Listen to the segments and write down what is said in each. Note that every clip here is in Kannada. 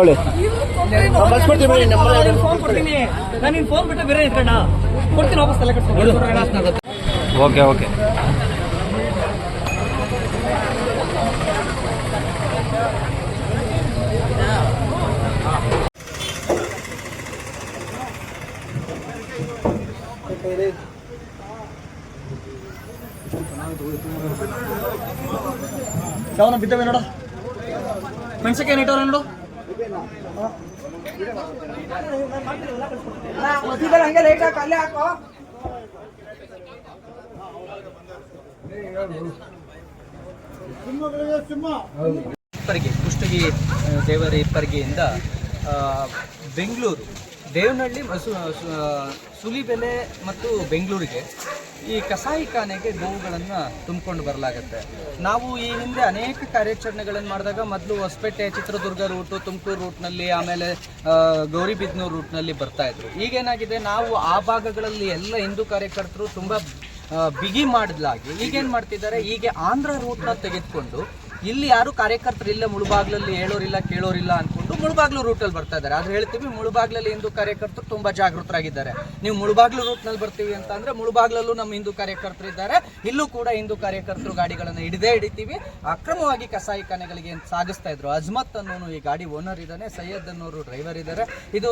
ತೊಳಿ. ಫೋನ್ ಕೊಡ್ತೀನಿ. ನಾನು ನಿನ್ ಫೋನ್ ಬಿಟ್ಟು ಬೇರೆ ಇಟ್ಕೊಂಡ ಕೊಡ್ತೀನಿ ವಾಪಸ್ ತಲೆ ಕಟ್ಕೊಂಡು ಓಕೆ ಓಕೆ. ಯಾವನ ಬಿದ್ದವೆ ನೋಡು. ಮೆಣಸಕ್ಕೆ ಏನು ಇಟ್ಟವ್ರೆ ಲೈಟ್ ಹಾಕೋ ಇಪ್ಪರ್ಗಿ ಕುಷ್ಟಗಿ ದೇವರ ಇಪ್ಪರ್ಗಿಯಿಂದ ಬೆಂಗಳೂರು ದೇವನಹಳ್ಳಿ ಸುಲಿಬೆಲೆ ಮತ್ತು ಬೆಂಗಳೂರಿಗೆ ಈ ಕಸಾಯಿಖಾನೆಗೆ ಗೋವುಗಳನ್ನು ತುಂಬಿಕೊಂಡು ಬರಲಾಗುತ್ತೆ. ನಾವು ಈ ಹಿಂದೆ ಅನೇಕ ಕಾರ್ಯಾಚರಣೆಗಳನ್ನು ಮಾಡಿದಾಗ ಮೊದಲು ಹೊಸಪೇಟೆ, ಚಿತ್ರದುರ್ಗ ರೂಟು ತುಮಕೂರು ರೂಟ್ನಲ್ಲಿ ಆಮೇಲೆ ಗೌರಿಬಿದ್ನೂರು ರೂಟ್ನಲ್ಲಿ ಬರ್ತಾ ಇದ್ರು. ಈಗೇನಾಗಿದೆ ನಾವು ಆ ಭಾಗಗಳಲ್ಲಿ ಎಲ್ಲ ಹಿಂದೂ ಕಾರ್ಯಕರ್ತರು ತುಂಬ ಬಿಗಿ ಮಾಡಲಾಗಿ ಈಗೇನು ಮಾಡ್ತಿದ್ದಾರೆ, ಹೀಗೆ ಆಂಧ್ರ ರೂಟ್ನ ತೆಗೆದುಕೊಂಡು ಇಲ್ಲಿ ಯಾರು ಕಾರ್ಯಕರ್ತರು ಇಲ್ಲ, ಮುಳುಬಾಗ್ಲಲ್ಲಿ ಹೇಳೋರಿಲ್ಲ, ಕೇಳೋರಿಲ್ಲ ಅನ್ಕೊಂಡು ಮುಳುಬಾಗ್ಲು ರೂಟಲ್ಲಿ ಬರ್ತಾ ಇದ್ದಾರೆ. ಆದ್ರೆ ಹೇಳ್ತೀವಿ, ಮುಳುಬಾಗ್ಲಲ್ಲಿ ಹಿಂದೂ ಕಾರ್ಯಕರ್ತರು ತುಂಬಾ ಜಾಗೃತರಾಗಿದ್ದಾರೆ. ನೀವು ಮುಳುಬಾಗ್ಲು ರೂಟ್ನಲ್ಲಿ ಬರ್ತೀವಿ ಅಂತ ಅಂದ್ರೆ ಮುಳುಬಾಗ್ಲಲ್ಲೂ ನಮ್ಮ ಹಿಂದೂ ಕಾರ್ಯಕರ್ತರು ಇದ್ದಾರೆ. ಇಲ್ಲೂ ಕೂಡ ಹಿಂದೂ ಕಾರ್ಯಕರ್ತರು ಗಾಡಿಗಳನ್ನು ಹಿಡಿದೇ ಹಿಡಿತೀವಿ. ಅಕ್ರಮವಾಗಿ ಕಸಾಯಿಖಾನೆಗಳಿಗೆ ಖಾನೆಗಳಿಗೆ ಸಾಗಿಸ್ತಾ ಇದ್ರು. ಅಜ್ಮತ್ ಅನ್ನೋನು ಈ ಗಾಡಿ ಓನರ್ ಇದ್ದಾನೆ, ಸೈಯದ್ ಅನ್ನೋರು ಡ್ರೈವರ್ ಇದ್ದಾರೆ. ಇದು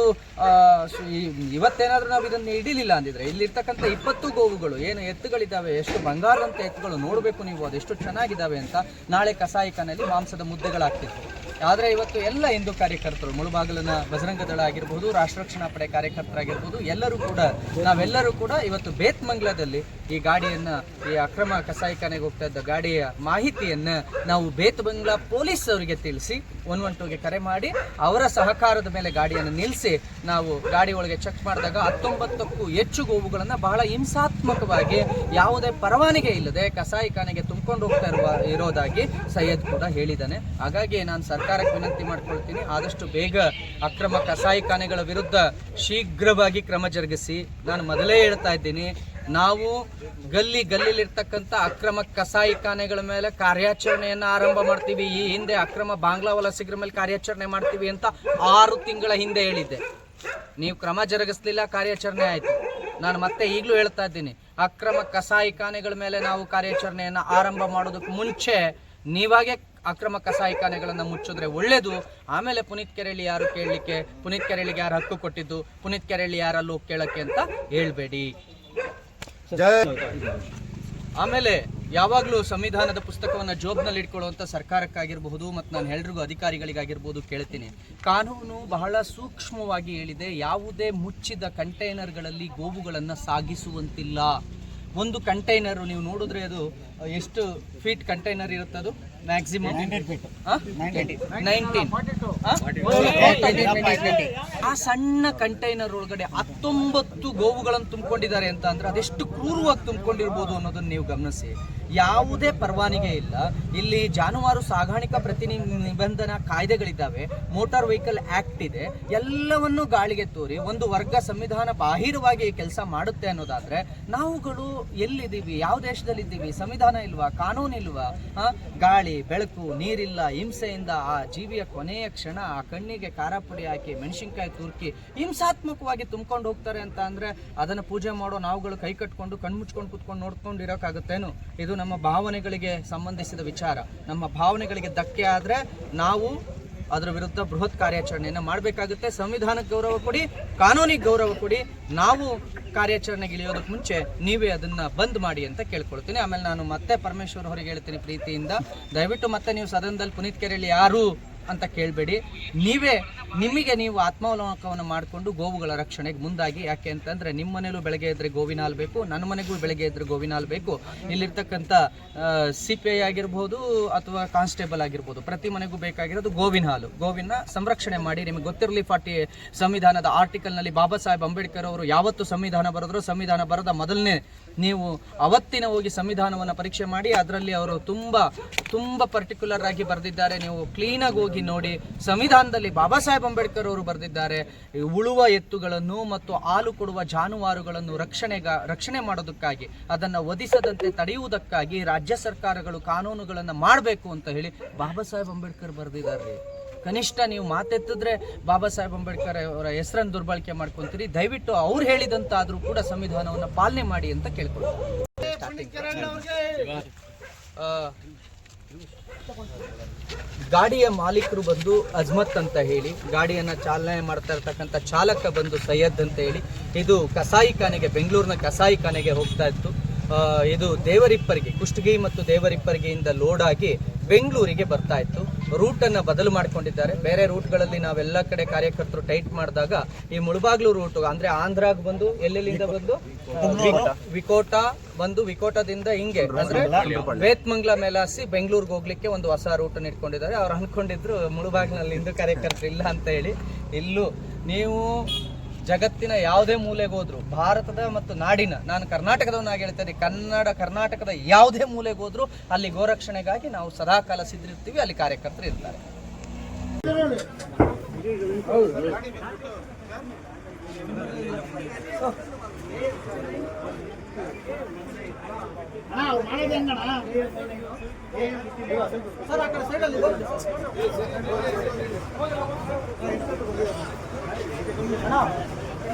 ಇವತ್ತೇನಾದ್ರೂ ನಾವು ಇದನ್ನ ಹಿಡಿಲಿಲ್ಲ ಅಂದಿದ್ರೆ, ಇಲ್ಲಿರ್ತಕ್ಕಂಥ ಇಪ್ಪತ್ತು ಗೋವುಗಳು ಏನು ಎತ್ತುಗಳಿದ್ದಾವೆ, ಎಷ್ಟು ಬಂಗಾರದಂತ ಎತ್ತುಗಳು ನೋಡಬೇಕು ನೀವು, ಅದೆಷ್ಟು ಚೆನ್ನಾಗಿದ್ದಾವೆ ಅಂತ ನಾಳೆ ಕಸಾಯಿಖಾನೆಯಲ್ಲಿ ಮಾಂಸದ ಮುದ್ದೆಗಳಾಗ್ತಿತ್ತು ಆದರೆ ಇವತ್ತು ಎಲ್ಲ ಹಿಂದೂ ಕಾರ್ಯಕರ್ತರು, ಮುಳುಬಾಗಿಲಿನ ಬಜರಂಗ ದಳ ಆಗಿರ್ಬೋದು, ರಾಷ್ಟ್ರ ರಕ್ಷಣಾ ಪಡೆ ಕಾರ್ಯಕರ್ತರಾಗಿರ್ಬೋದು, ಎಲ್ಲರೂ ಕೂಡ, ನಾವೆಲ್ಲರೂ ಕೂಡ ಇವತ್ತು ಬೇತ್ಮಂಗ್ಲದಲ್ಲಿ ಈ ಗಾಡಿಯನ್ನ, ಈ ಅಕ್ರಮ ಕಸಾಯಿಖಾನೆಗೆ ಹೋಗ್ತಾ ಇದ್ದ ಗಾಡಿಯ ಮಾಹಿತಿಯನ್ನ ನಾವು ಬೇತ್ಮಂಗ್ಲ ಪೊಲೀಸ್ ಅವರಿಗೆ ತಿಳಿಸಿ, ಒನ್ ಒನ್ ಟೂಗೆ ಕರೆ ಮಾಡಿ, ಅವರ ಸಹಕಾರದ ಮೇಲೆ ಗಾಡಿಯನ್ನು ನಿಲ್ಲಿಸಿ ನಾವು ಗಾಡಿ ಒಳಗೆ ಚೆಕ್ ಮಾಡಿದಾಗ ಹತ್ತೊಂಬತ್ತಕ್ಕೂ ಹೆಚ್ಚು ಗೋವುಗಳನ್ನು ಬಹಳ ಹಿಂಸಾತ್ಮಕವಾಗಿ ಯಾವುದೇ ಪರವಾನಿಗೆ ಇಲ್ಲದೆ ಕಸಾಯಿಖಾನೆಗೆ ತುಂಬಿಕೊಂಡು ಹೋಗ್ತಾ ಇರುವ ಇರೋದಾಗಿ ಸೈಯದ್ ಕೂಡ ಹೇಳಿದ್ದಾನೆ. ಹಾಗಾಗಿ ನಾನು ಸರ್ಕಾರಕ್ಕೆ ವಿನಂತಿ ಮಾಡ್ಕೊಳ್ತೀನಿ. ಆದಷ್ಟು ಬೇಗ ಅಕ್ರಮ ಕಸಾಯಿಖಾನೆಗಳ ವಿರುದ್ಧ ಶೀಘ್ರವಾಗಿ ಕ್ರಮ ಜರುಗಿಸಿ. ನಾನು ಮೊದಲೇ ಹೇಳ್ತಾ ಇದ್ದೀನಿ, ನಾವು ಗಲ್ಲಿ ಗಲ್ಲಿಲಿರ್ತಕ್ಕಂಥ ಅಕ್ರಮ ಕಸಾಯಿಖಾನೆಗಳ ಮೇಲೆ ಕಾರ್ಯಾಚರಣೆಯನ್ನು ಆರಂಭ ಮಾಡ್ತೀವಿ. ಈ ಹಿಂದೆ ಅಕ್ರಮ ಬಾಂಗ್ಲಾ ವಲಸಿಗರ ಮೇಲೆ ಕಾರ್ಯಾಚರಣೆ ಮಾಡ್ತೀವಿ ಅಂತ ಆರು ತಿಂಗಳ ಹಿಂದೆ ಹೇಳಿದ್ದೆ. ನೀವು ಕ್ರಮ ಜರುಗಿಸ್ಲಿಲ್ಲ, ಕಾರ್ಯಾಚರಣೆ ಆಯಿತು. ನಾನು ಮತ್ತೆ ಈಗಲೂ ಹೇಳ್ತಾ ಇದ್ದೀನಿ, ಅಕ್ರಮ ಕಸಾಯಿಖಾನೆಗಳ ಮೇಲೆ ನಾವು ಕಾರ್ಯಾಚರಣೆಯನ್ನು ಆರಂಭ ಮಾಡೋದಕ್ಕೆ ಮುಂಚೆ ನೀವಾಗೆ ಅಕ್ರಮ ಕಸಾಯಿಖಾನೆಗಳನ್ನು ಮುಚ್ಚಿದ್ರೆ ಒಳ್ಳೇದು. ಆಮೇಲೆ ಪುನೀತ್ ಕೆರೆಳ್ಳಿ ಯಾರು ಕೇಳಲಿಕ್ಕೆ? ಪುನೀತ್ ಕೆರೆಳ್ಳಿಗೆ ಯಾರು ಹಕ್ಕು ಕೊಟ್ಟಿದ್ದು? ಪುನೀತ್ ಕೆರೆಳ್ಳಿ ಯಾರಲ್ಲೂ ಕೇಳಕ್ಕೆ ಅಂತ ಹೇಳ್ಬೇಡಿ. ಆಮೇಲೆ ಯಾವಾಗಲೂ ಸಂವಿಧಾನದ ಪುಸ್ತಕವನ್ನು ಜೋಬ್ನಲ್ಲಿ ಇಟ್ಕೊಳ್ಳುವಂಥ ಸರ್ಕಾರಕ್ಕಾಗಿರಬಹುದು ಮತ್ತು ನಾನು ಎಲ್ರಿಗೂ ಅಧಿಕಾರಿಗಳಿಗಾಗಿರ್ಬೋದು ಕೇಳ್ತೀನಿ. ಕಾನೂನು ಬಹಳ ಸೂಕ್ಷ್ಮವಾಗಿ ಹೇಳಿದೆ ಯಾವುದೇ ಮುಚ್ಚಿದ ಕಂಟೈನರ್ಗಳಲ್ಲಿ ಗೋವುಗಳನ್ನು ಸಾಗಿಸುವಂತಿಲ್ಲ. ಒಂದು ಕಂಟೈನರ್ ನೀವು ನೋಡಿದ್ರೆ ಅದು ಎಷ್ಟು ಫೀಟ್ ಕಂಟೈನರ್ ಇರುತ್ತೆ ಅದು? ಮ್ಯಾಕ್ಸಿಮಮ್ ನೈನ್ಟೀನ್ ಆ? ಸಣ್ಣ ಕಂಟೈನರ್ ಒಳಗಡೆ ಹತ್ತೊಂಬತ್ತು ಗೋವುಗಳನ್ನು ತುಂಬಿಕೊಂಡಿದ್ದಾರೆ ಅಂತ ಅಂದ್ರೆ ಅದೆಷ್ಟು ಕ್ರೂರವಾಗಿ ತುಂಬಿಕೊಂಡಿರ್ಬೋದು ಅನ್ನೋದನ್ನ ನೀವು ಗಮನಿಸಿ. ಯಾವುದೇ ಪರವಾನಿಗೆ ಇಲ್ಲ. ಇಲ್ಲಿ ಜಾನುವಾರು ಸಾಗಾಣಿಕಾ ಪ್ರತಿನಿ, ನಿಬಂಧನ ಕಾಯ್ದೆಗಳಿದ್ದಾವೆ. ಮೋಟಾರ್ ವೆಹಿಕಲ್ ಆಕ್ಟ್ ಇದೆ. ಎಲ್ಲವನ್ನೂ ಗಾಳಿಗೆ ತೋರಿ ಒಂದು ವರ್ಗ ಸಂವಿಧಾನ ಬಾಹಿರವಾಗಿ ಕೆಲಸ ಮಾಡುತ್ತೆ ಅನ್ನೋದಾದ್ರೆ, ನಾವುಗಳು ಎಲ್ಲಿದ್ದೀವಿ? ಯಾವ ದೇಶದಲ್ಲಿದ್ದೀವಿ? ಸಂವಿಧಾನ ಇಲ್ವಾ? ಕಾನೂನು ಇಲ್ವಾ? ಗಾಳಿ, ಬೆಳಕು, ನೀರಿಲ್ಲ, ಹಿಂಸೆಯಿಂದ ಆ ಜೀವಿಯ ಕೊನೆಯ ಕ್ಷಣ, ಆ ಕಣ್ಣಿಗೆ ಖಾರ ಪುಡಿ ಹಾಕಿ, ಮೆಣಸಿನ್ಕಾಯಿ ತುರ್ಕಿ ಹಿಂಸಾತ್ಮಕವಾಗಿ ತುಂಬ್ಕೊಂಡು ಹೋಗ್ತಾರೆ ಅಂತ ಅಂದ್ರೆ, ಅದನ್ನ ಪೂಜೆ ಮಾಡೋ ನಾವುಗಳು ಕೈ ಕಟ್ಕೊಂಡು ಕಣ್ಮುಚ್ಕೊಂಡು ಕುತ್ಕೊಂಡು ನೋಡ್ಕೊಂಡು ಇರೋಕ್ಕಾಗುತ್ತೇನು ಇದು ನಮ್ಮ ಭಾವನೆಗಳಿಗೆ ಸಂಬಂಧಿಸಿದ ವಿಚಾರ. ನಮ್ಮ ಭಾವನೆಗಳಿಗೆ ಧಕ್ಕೆ ಆದರೆ ನಾವು ಅದರ ವಿರುದ್ಧ ಬೃಹತ್ ಕಾರ್ಯಾಚರಣೆಯನ್ನು ಮಾಡಬೇಕಾಗುತ್ತೆ. ಸಂವಿಧಾನಕ್ಕೆ ಗೌರವ ಕೊಡಿ ಕಾನೂನಿಗೆ ಗೌರವ ಕೊಡಿ. ನಾವು ಕಾರ್ಯಾಚರಣೆಗೆ ಇಳಿಯೋದಕ್ಕೆ ಮುಂಚೆ ನೀವೇ ಅದನ್ನು ಬಂದ್ ಮಾಡಿ ಅಂತ ಕೇಳ್ಕೊಳ್ತೀನಿ. ಆಮೇಲೆ ನಾನು ಮತ್ತೆ ಪರಮೇಶ್ವರ್ ಅವರಿಗೆ ಹೇಳ್ತೀನಿ ಪ್ರೀತಿಯಿಂದ. ದಯವಿಟ್ಟು ಮತ್ತೆ ನೀವು ಸದನದಲ್ಲಿ ಪುನೀತ್ ಕೆರೆಯಲ್ಲಿ ಯಾರು ಅಂತ ಕೇಳಬೇಡಿ. ನೀವೇ, ನಿಮಗೆ ನೀವು ಆತ್ಮಾವಲೋಕವನ್ನು ಮಾಡಿಕೊಂಡು ಗೋವುಗಳ ರಕ್ಷಣೆಗೆ ಮುಂದಾಗಿ, ಯಾಕೆ ಅಂತಂದರೆ ನಿಮ್ಮ ಮನೇಲೂ ಬೆಳಗ್ಗೆ ಎದ್ರೆ ಗೋವಿನ ಹಾಲು ಬೇಕು, ನನ್ನ ಮನೆಗೂ ಬೆಳಗ್ಗೆ ಎದ್ರೆ ಗೋವಿನ ಹಾಲು ಬೇಕು. ಇಲ್ಲಿರ್ತಕ್ಕಂಥ ಸಿ ಪಿ ಐ ಆಗಿರ್ಬೋದು ಅಥವಾ ಕಾನ್ಸ್ಟೇಬಲ್ ಆಗಿರ್ಬೋದು, ಪ್ರತಿ ಮನೆಗೂ ಬೇಕಾಗಿರೋದು ಗೋವಿನ ಹಾಲು. ಗೋವಿನ ಸಂರಕ್ಷಣೆ ಮಾಡಿ, ನಿಮಗೆ ಗೊತ್ತಿರಲಿ ಫಾರ್ಟಿ ಸಂವಿಧಾನದ ಆರ್ಟಿಕಲ್ನಲ್ಲಿ ಬಾಬಾ ಸಾಹೇಬ್ ಅಂಬೇಡ್ಕರ್ ಅವರು ಯಾವತ್ತು ಸಂವಿಧಾನ ಬರೆದ್ರೂ ಸಂವಿಧಾನ ಬರೆದ ಮೊದಲನೇ ನೀವು ಅವತ್ತಿನ ಹೋಗಿ ಸಂವಿಧಾನವನ್ನು ಪರೀಕ್ಷೆ ಮಾಡಿ, ಅದರಲ್ಲಿ ಅವರು ತುಂಬ ತುಂಬ ಪರ್ಟಿಕ್ಯುಲರ್ ಆಗಿ ಬರೆದಿದ್ದಾರೆ. ನೀವು ಕ್ಲೀನಾಗಿ ಹೋಗಿ ನೋಡಿ ಸಂವಿಧಾನದಲ್ಲಿ ಬಾಬಾ ಸಾಹೇಬ್ ಅಂಬೇಡ್ಕರ್ ಅವರು ಬರೆದಿದ್ದಾರೆ ಉಳುವ ಎತ್ತುಗಳನ್ನು ಮತ್ತು ಹಾಲು ಕೊಡುವ ಜಾನುವಾರುಗಳನ್ನು ರಕ್ಷಣೆಗ ರಕ್ಷಣೆ ಮಾಡೋದಕ್ಕಾಗಿ ಅದನ್ನು ಒದಿಸದಂತೆ ತಡೆಯುವುದಕ್ಕಾಗಿ ರಾಜ್ಯ ಸರ್ಕಾರಗಳು ಕಾನೂನುಗಳನ್ನು ಮಾಡಬೇಕು ಅಂತ ಹೇಳಿ ಬಾಬಾ ಸಾಹೇಬ್ ಅಂಬೇಡ್ಕರ್ ಬರೆದಿದ್ದಾರೆ. ಕನಿಷ್ಠ ನೀವು ಮಾತೆತ್ತಿದ್ರೆ ಬಾಬಾ ಸಾಹೇಬ್ ಅಂಬೇಡ್ಕರ್ ಅವರ ಹೆಸರನ್ನು ದುರ್ಬಳಕೆ ಮಾಡ್ಕೊಂತೀರಿ. ದಯವಿಟ್ಟು ಅವ್ರು ಹೇಳಿದಂತಾದರೂ ಕೂಡ ಸಂವಿಧಾನವನ್ನು ಪಾಲನೆ ಮಾಡಿ ಅಂತ ಕೇಳ್ಕೊಳ್ತೀನಿ. ಆ, ಗಾಡಿಯ ಮಾಲೀಕರು ಬಂದು ಅಜ್ಮತ್ ಅಂತ ಹೇಳಿ, ಗಾಡಿಯನ್ನು ಚಾಲನೆ ಮಾಡ್ತಾ ಇರ್ತಕ್ಕಂಥ ಚಾಲಕ ಬಂದು ಸೈಯದ್ ಅಂತ ಹೇಳಿ, ಇದು ಕಸಾಯಿಖಾನೆಗೆ ಬೆಂಗಳೂರಿನ ಕಸಾಯಿಖಾನೆಗೆ ಹೋಗ್ತಾ ಇತ್ತು. ಇದು ದೇವರಿಪ್ಪರಿಗೆ, ಕುಷ್ಟಗಿ ಮತ್ತು ದೇವರಿಪ್ಪರಿಗೆಯಿಂದ ಲೋಡ್ ಆಗಿ ಬೆಂಗಳೂರಿಗೆ ಬರ್ತಾ ಇತ್ತು. ರೂಟನ್ನು ಬದಲು ಮಾಡ್ಕೊಂಡಿದ್ದಾರೆ. ಬೇರೆ ರೂಟ್ಗಳಲ್ಲಿ ನಾವೆಲ್ಲ ಕಡೆ ಕಾರ್ಯಕರ್ತರು ಟೈಟ್ ಮಾಡಿದಾಗ ಈ ಮುಳಬಾಗ್ಲು ರೂಟ್ ಅಂದ್ರೆ ಆಂಧ್ರಾಗ್ ಬಂದು ಎಲ್ಲೆಲ್ಲಿಂದ ಬಂದು? ವಿಕೋಟಾ. ಬಂದು ವಿಕೋಟದಿಂದ ಹಿಂಗೆ ಅಂದ್ರೆ ಮೇಲೆ ಮೇಲಾಸಿ ಬೆಂಗಳೂರಿಗೆ ಹೋಗ್ಲಿಕ್ಕೆ ಒಂದು ಹೊಸ ರೂಟ್ ಇಟ್ಕೊಂಡಿದ್ದಾರೆ. ಅವ್ರು ಅನ್ಕೊಂಡಿದ್ರು ಮುಳುಬಾಗ್ನಲ್ಲಿ ಇಂದು ಕಾರ್ಯಕರ್ತರು ಇಲ್ಲ ಅಂತ ಹೇಳಿ. ಇಲ್ಲೂ ನೀವು ಜಗತ್ತಿನ ಯಾವುದೇ ಮೂಲೆಗೆ ಹೋದ್ರು, ಭಾರತದ ಮತ್ತು ನಾಡಿನ, ನಾನು ಕರ್ನಾಟಕದವನಾಗಿ ಹೇಳ್ತೇನೆ, ಕನ್ನಡ, ಕರ್ನಾಟಕದ ಯಾವುದೇ ಮೂಲೆಗೆ ಹೋದ್ರು ಅಲ್ಲಿ ಗೋರಕ್ಷಣೆಗಾಗಿ ನಾವು ಸದಾಕಾಲ ಸಿದ್ಧಿರ್ತೀವಿ ಅಲ್ಲಿ ಕಾರ್ಯಕರ್ತರು ಇರ್ತಾರೆ.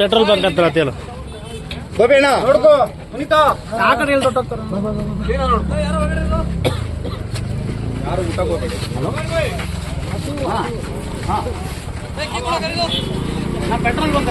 ಪೆಟ್ರೋಲ್ ಬಂಕ್ ಅಂತ ಹೇಳ ಬಬೇಣ ನೋಡ್ಕೋ. ಪುನೀತ. ಆ ಕಡೆ ಯಾರು ಊಟ ಪೆಟ್ರೋಲ್ ಬಂಕ್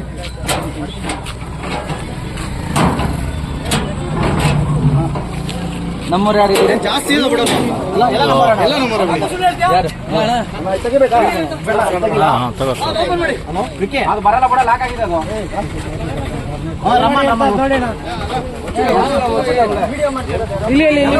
ನಮ್ಮವ್ರು ಯಾರು ಇದ್ದಾರೆ? ಹಾಂ ತಗೋ ಅದು ಬರಲ್ಲ ಬಿಡ ಲಾಕ್ ಆಗಿದೆ ಅದು. ಇಲ್ಲಿ ಇಲ್ಲಿ ಇಲ್ಲಿ.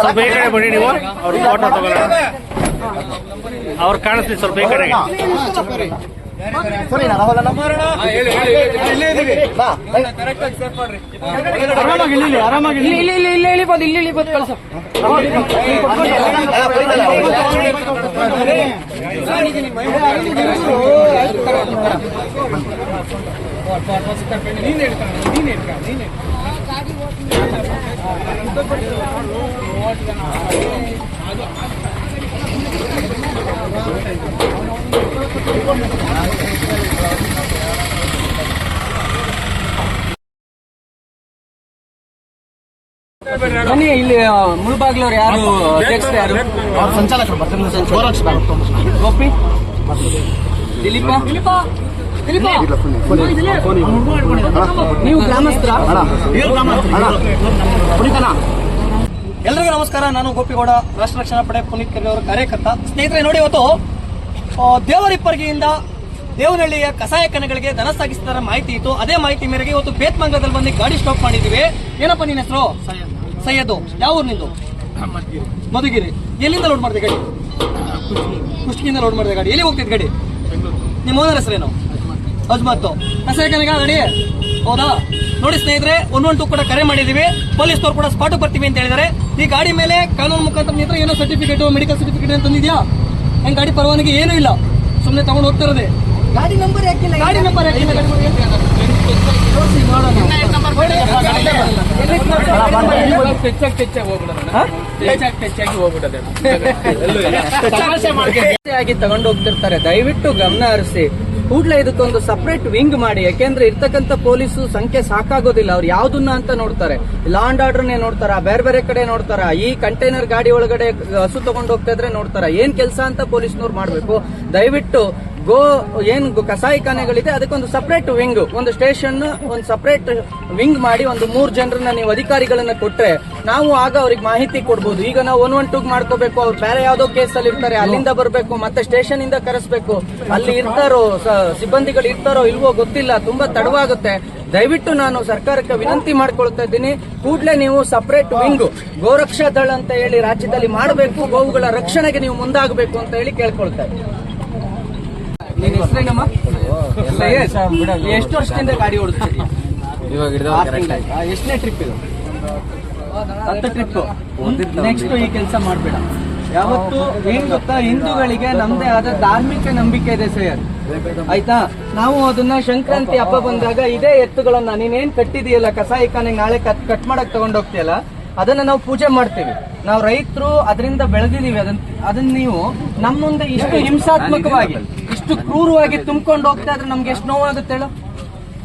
ಸ್ವಲ್ಪ ಈ ಬನ್ನಿ ನೀವು. ಅವ್ರಿಗೆ ಫೋಟೋ ತಗೊಳ್ಳೋಣ. ಅವ್ರು ಕಾಣಿಸ್ತೀವಿ ಸ್ವಲ್ಪ ಈ ಕಡೆಗೆ. ನೀನ್ ಹೇಳ್ತಾ ನೀನ್ ಹೇಳ್ತಾ ನೀನ್ ಹೇಳ್ತಾ ಇಲ್ಲಿ ಮುಳುಬಾಗ್ಲವ್ರು ಯಾರು? ಯಾರು? ಸಂಚಾಲಕ ಗೋಪಿ? ದಿಲೀಪ? ನೀವು ಗ್ರಾಮಸ್ಥರ? ಪುನೀತನ? ಎಲ್ರಿಗೂ ನಮಸ್ಕಾರ. ನಾನು ಗೋಪಿಗೌಡ ರಾಷ್ಟ್ರ ರಕ್ಷಣಾ ಪಡೆ ಪುನೀತ್ ಕೆರೆ ಅವರ ಕಾರ್ಯಕರ್ತ. ಸ್ನೇಹಿತರೆ ನೋಡಿ ಇವತ್ತು ದೇವರಿಪ್ಪರ್ಗಿಯಿಂದ ದೇವನಹಳ್ಳಿಯ ಕಸಾಯ ಕಣಗಳಿಗೆ ಧನ ಸಾಗಿಸಿದ ಮಾಹಿತಿ ಇತ್ತು. ಅದೇ ಮಾಹಿತಿ ಮೇರೆಗೆ ಇವತ್ತು ಬೇತ್ಮಂಗಲದಲ್ಲಿ ಬಂದು ಗಾಡಿ ಸ್ಟಾಪ್ ಮಾಡಿದ್ದೀವಿ. ಏನಪ್ಪ ನಿನ್ನ ಹೆಸರು? ಸೈಯದ್. ಯಾವ ಊರು ನಿಂದು? ಮಧುಗಿರಿ. ಎಲ್ಲಿಂದ ಲೋಡ್ ಮಾಡಿದೆ ಗಾಡಿ? ಕುಷ್ಟಿಯಿಂದ ಲೋಡ್ ಮಾಡಿದೆ ಗಾಡಿ. ಎಲ್ಲಿ ಹೋಗ್ತಿದ್ ಗಾಡಿ? ನಿಮ್ಮ ಓನರ್ ಹೆಸರೇನು? ಅಜ್ಮತ್ತು ಕನೆಗಾ ಗಾಡಿ? ಹೌದಾ? ನೋಡಿ ಸ್ನೇಹಿತರೆ ಒನ್ ಒನ್ ಟೂ ಕೂಡ ಕರೆ ಮಾಡಿದೀವಿ. ಪೊಲೀಸ್ನವ್ರು ಕೂಡ ಸ್ಪಾಟ್ ಬರ್ತೀವಿ ಅಂತ ಹೇಳಿದ್ದಾರೆ. ಈ ಗಾಡಿ ಮೇಲೆ ಕಾನೂನು ಮುಖಾಂತರ ಏನೋ ಸರ್ಟಿಫಿಕೇಟ್ ಮೆಡಿಕಲ್ ಸರ್ಟಿಫಿಕೇಟ್ ಅಂತ ತಂದಿದ್ಯಾ ಹೆಂಗ್ ಗಾಡಿ ಪರವಾನಗಿ ಏನೂ ಇಲ್ಲ. ಸುಮ್ಮನೆ ತಗೊಂಡು ಹೋಗ್ತಿರೋದೆ ಗಾಡಿ ನಂಬರ್ ಯಾಕಿಲ್ಲ ಗಾಡಿ ನಂಬರ್ ಹಾಕಿಲ್ಲ. ಆಗಿ ತಗೊಂಡು ಹೋಗ್ತಿರ್ತಾರೆ. ದಯವಿಟ್ಟು ಗಮನ ಹರಿಸಿ. ಕೂಡ್ಲೆ ಇದಕ್ಕೊಂದು ಸಪರೇಟ್ ವಿಂಗ್ ಮಾಡಿ, ಯಾಕೆಂದ್ರೆ ಇರ್ತಕ್ಕಂಥ ಪೊಲೀಸು ಸಂಖ್ಯೆ ಸಾಕಾಗೋದಿಲ್ಲ. ಅವ್ರು ಯಾವ್ದನ್ನ ಅಂತ ನೋಡ್ತಾರೆ. ಲಾ ಅಂಡ್ ಆರ್ಡರ್ನೇ ನೋಡ್ತಾರ? ಬೇರೆ ಬೇರೆ ಕಡೆ ನೋಡ್ತಾರ? ಈ ಕಂಟೈನರ್ ಗಾಡಿ ಒಳಗಡೆ ಹಸು ತಗೊಂಡು ಹೋಗ್ತಾ ಇದ್ರೆ ನೋಡ್ತಾರ? ಏನ್ ಕೆಲಸ ಅಂತ ಪೊಲೀಸ್ನವ್ರು ಮಾಡಬೇಕು? ದಯವಿಟ್ಟು ಗೋ, ಏನು ಕಸಾಯಿಖಾನೆಗಳಿದೆ ಅದಕ್ಕೊಂದು ಸಪರೇಟ್ ವಿಂಗ್ ಒಂದು ಸ್ಟೇಷನ್ ಒಂದು ಸಪರೇಟ್ ವಿಂಗ್ ಮಾಡಿ ಒಂದು ಮೂರು ಜನರನ್ನ ನೀವು ಅಧಿಕಾರಿಗಳನ್ನ ಕೊಟ್ರೆ ನಾವು ಆಗ ಅವ್ರಿಗೆ ಮಾಹಿತಿ ಕೊಡ್ಬೋದು. ಈಗ ನಾವು ಒನ್ ಒನ್ ಟೂಗ್ ಮಾಡ್ಕೋಬೇಕು, ಅವ್ರು ಬೇರೆ ಯಾವ್ದೋ ಕೇಸಲ್ಲಿ ಇರ್ತಾರೆ, ಅಲ್ಲಿಂದ ಬರಬೇಕು, ಮತ್ತೆ ಸ್ಟೇಷನ್ ಇಂದ ಕರೆಸ್ಬೇಕು. ಅಲ್ಲಿ ಇರ್ತಾರೋ ಸಿಬ್ಬಂದಿಗಳು ಇರ್ತಾರೋ ಇಲ್ವೋ ಗೊತ್ತಿಲ್ಲ, ತುಂಬಾ ತಡವಾಗುತ್ತೆ. ದಯವಿಟ್ಟು ನಾನು ಸರ್ಕಾರಕ್ಕೆ ವಿನಂತಿ ಮಾಡ್ಕೊಳ್ತಾ ಇದ್ದೀನಿ, ಕೂಡಲೇ ನೀವು ಸಪರೇಟ್ ವಿಂಗ್ ಗೋರಕ್ಷಾ ದಳ ಅಂತ ಹೇಳಿ ರಾಜ್ಯದಲ್ಲಿ ಮಾಡಬೇಕು, ಗೋವುಗಳ ರಕ್ಷಣೆಗೆ ನೀವು ಮುಂದಾಗಬೇಕು ಅಂತ ಹೇಳಿ ಕೇಳ್ಕೊಳ್ತಾ ಇದ್ದೀನಿ. ನಿನ್ನ ಹೆಸರೇನಮ್ಮ ಸೈಯದ್. ಎಷ್ಟು ವರ್ಷದಿಂದ ಗಾಡಿ ಓಡಿಸ್ತೀರಿ? ಎಷ್ಟನೇ ಟ್ರಿಪ್ ಇದು? ಹತ್ತು ಟ್ರಿಪ್ ನೆಕ್ಸ್ಟ್ ಈ ಕೆಲಸ ಮಾಡಬೇಡ. ಯಾವತ್ತು ಏನ್ ಗೊತ್ತಾ? ಹಿಂದೂಗಳಿಗೆ ನಮ್ದೇ ಆದ ಧಾರ್ಮಿಕ ನಂಬಿಕೆ ಇದೆ ಸರ್ ಆಯ್ತಾ? ನಾವು ಅದನ್ನ ಸಂಕ್ರಾಂತಿ ಹಬ್ಬ ಬಂದಾಗ ಇದೇ ಎತ್ತುಗಳನ್ನ ನೀನೇನ್ ಕಟ್ಟಿದೀಯಲ್ಲ ಕಸಾಯಿಖಾನೆಗೆ ನಾಳೆ ಕಟ್ ಕಟ್ ಮಾಡಕ್ ತಗೊಂಡೋಗ್ತೀಯಲ್ಲ ಅದನ್ನ ನಾವು ಪೂಜೆ ಮಾಡ್ತೀವಿ. ನಾವು ರೈತರು ಅದರಿಂದ ಬೆಳೆದಿದೀವಿ. ಅದನ್ನ ಅದನ್ನ ನೀವು ನಮ್ಮ ಮುಂದೆ ಇಷ್ಟು ಹಿಂಸಾತ್ಮಕವಾಗಿ ಇಷ್ಟು ಕ್ರೂರವಾಗಿ ತುಂಬಿಕೊಂಡು ಹೋಗ್ತಾ ಇದ್ರೆ ನಮ್ಗೆ ಎಷ್ಟು ನೋವಾಗುತ್ತೆ ಹೇಳು?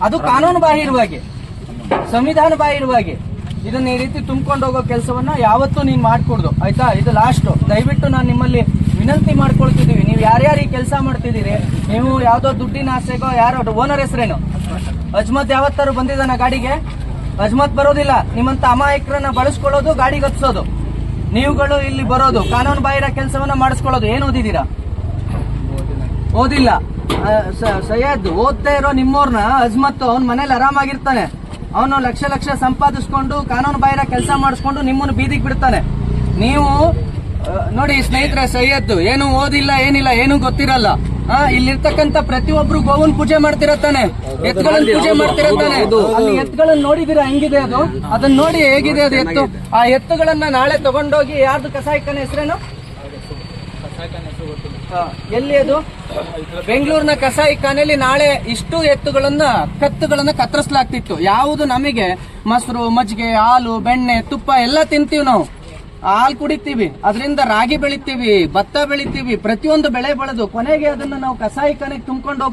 ಅದು ಕಾನೂನು ಬಾಹಿರವಾಗಿ ಸಂವಿಧಾನ ಬಾಹಿರವಾಗಿ ಇದನ್ನ ಈ ರೀತಿ ತುಂಬಿಕೊಂಡು ಹೋಗೋ ಕೆಲಸವನ್ನ ಯಾವತ್ತೂ ನೀನ್ ಮಾಡ್ಕೊಡ್ದು, ಆಯ್ತಾ? ಇದು ಲಾಸ್ಟ್ ದಯವಿಟ್ಟು ನಾನು ನಿಮ್ಮಲ್ಲಿ ವಿನಂತಿ ಮಾಡ್ಕೊಳ್ತಿದ್ದೀವಿ ನೀವು ಯಾರ್ಯಾರು ಈ ಕೆಲಸ ಮಾಡ್ತಿದ್ದೀರಿ? ನೀವು ಯಾವ್ದೋ ದುಡ್ಡಿನ ಆಸೆಗೋ, ಯಾರೋ ಓನರ್ ಹೆಸರೇನು? ಅಜ್ಮತ್ ಯಾವತ್ತಾರು ಬಂದಿದ್ದಾನ ಗಾಡಿಗೆ? ಅಜ್ಮತ್ ಬರೋದಿಲ್ಲ. ನಿಮ್ಮಂತ ಅಮಾಯಕರನ್ನ ಬಳಸ್ಕೊಳ್ಳೋದು, ಗಾಡಿಗೆ ಹತ್ಸೋದು. ನೀವುಗಳು ಇಲ್ಲಿ ಬರೋದು ಕಾನೂನು ಬಾಹಿರ ಕೆಲಸವನ್ನ ಮಾಡಿಸ್ಕೊಳ್ಳೋದು. ಏನ್ ಓದಿದ್ದೀರಾ? ಓದಿಲ್ಲ. ಸಯ್ಯದ್ ಓದ್ತಾ ಇರೋ ನಿಮ್ಮೋರ್ನ ಅಜ್ಮತ್ ಅವ್ನ ಮನೇಲಿ ಆರಾಮಾಗಿರ್ತಾನೆ. ಅವನು ಲಕ್ಷ ಲಕ್ಷ ಸಂಪಾದಿಸ್ಕೊಂಡು ಕಾನೂನು ಬಾಹಿರ ಕೆಲಸ ಮಾಡಿಸ್ಕೊಂಡು ನಿಮ್ಮನ್ನು ಬೀದಿಗೆ ಬಿಡ್ತಾನೆ. ನೀವು ನೋಡಿ ಸ್ನೇಹಿತರೆ ಸಯ್ಯದ್ ಏನು ಓದಿಲ್ಲ ಏನಿಲ್ಲ ಏನು ಗೊತ್ತಿರಲ್ಲ. ಆ, ಇಲ್ಲಿರ್ತಕ್ಕಂಥ ಪ್ರತಿಯೊಬ್ರು ಗೋವನ್ ಪೂಜೆ ಮಾಡ್ತಿರತ್ತಾನೆ ಎತ್ಗಳನ್ನ ಪೂಜೆ ಮಾಡ್ತಿರತ್ತಾನೆ ಅಲ್ಲಿ ಎತ್ತುಗಳನ್ನ ನೋಡಿದಿರಾ ಹೆಂಗಿದೆ ಅದು? ಅದನ್ನ ನೋಡಿ ಹೇಗಿದೆ ಅದು ಎತ್ತು? ಆ ಎತ್ತುಗಳನ್ನ ನಾಳೆ ತಗೊಂಡೋಗಿ ಯಾರ್ದು ಕಸಾಯಿಖಾನೆ ಹೆಸರೇನು? ಎಲ್ಲಿ ಅದು? ಬೆಂಗಳೂರಿನ ಕಸಾಯಿಖಾನೆಯಲ್ಲಿ ನಾಳೆ ಇಷ್ಟು ಎತ್ತುಗಳನ್ನ, ಕತ್ತುಗಳನ್ನ ಕತ್ತರಿಸಲಾಗ್ತಿತ್ತು. ಯಾವುದು ನಮಗೆ? ಮೊಸರು, ಮಜ್ಜಿಗೆ, ಹಾಲು, ಬೆಣ್ಣೆ, ತುಪ್ಪ ಎಲ್ಲ ತಿಂತೀವಿ ನಾವು. ಹಾಲು ಕುಡಿತೀವಿ. ಅದರಿಂದ ರಾಗಿ ಬೆಳಿತೀವಿ, ಭತ್ತ ಬೆಳಿತೀವಿ. ಪ್ರತಿಯೊಂದು ಬೆಳೆ ಬೆಳೆದು ಕೊನೆಗೆ ಅದನ್ನ ನಾವು ಕಸಾಯಿಖಾನೆಗೆ ತುಂಬಿಕೊಂಡು